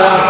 Obrigado.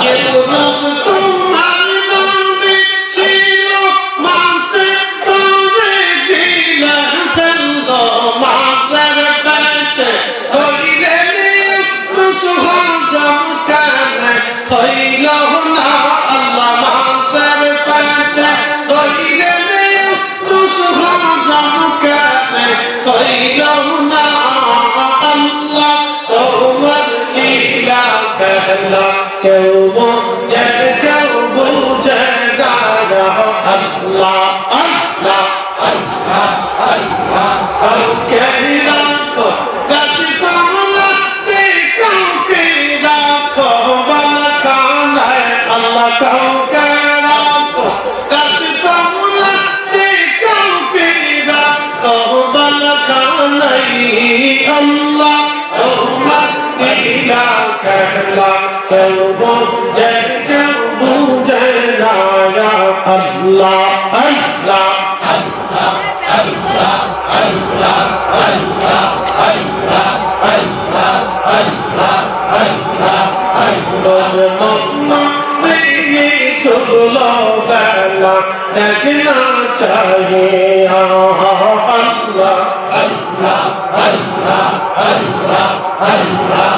Get the monster খেলা করব জয় করব জয় নারা আল্লাহ আল্লাহ আল্লাহ আল্লাহ আল্লাহ আল্লাহ আল্লাহ আল্লাহ আল্লাহ আল্লাহ আল্লাহ তুলো বেলা দেখনা চাহিয়ে আল্লাহ আল্লাহ আল্লাহ আল্লাহ আল্লাহ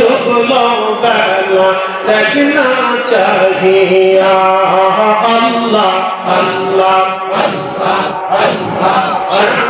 ঢুকলো বেলা দেখনা চাহিয়া। আল্লাহ আল্লাহ আল্লাহ আল্লাহ।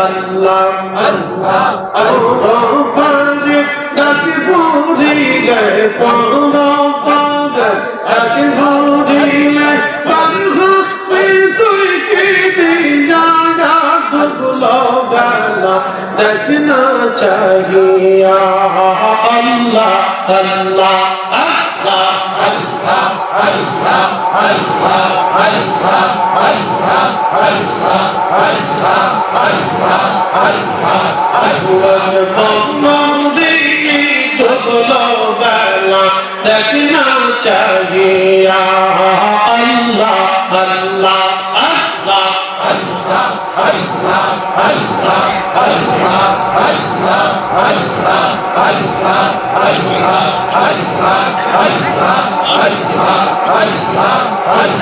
আল্লাহ আল্লাহ আল্লাহ পারে ডাকি পুরিলে পদ পারে ডাকি পুরিলে পারি হাতে তুই কি দিয়ানা দুগুলো বেলা দেখি না চাহিয়া। আল্লাহ আল্লাহ আল্লাহ আল্লাহ আল্লাহ আল্লাহ আল্লাহ। আল্লাহ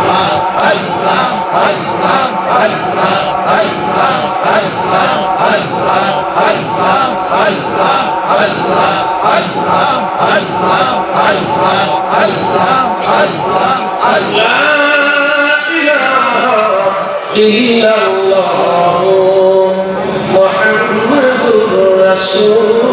إلا الله محمد رسول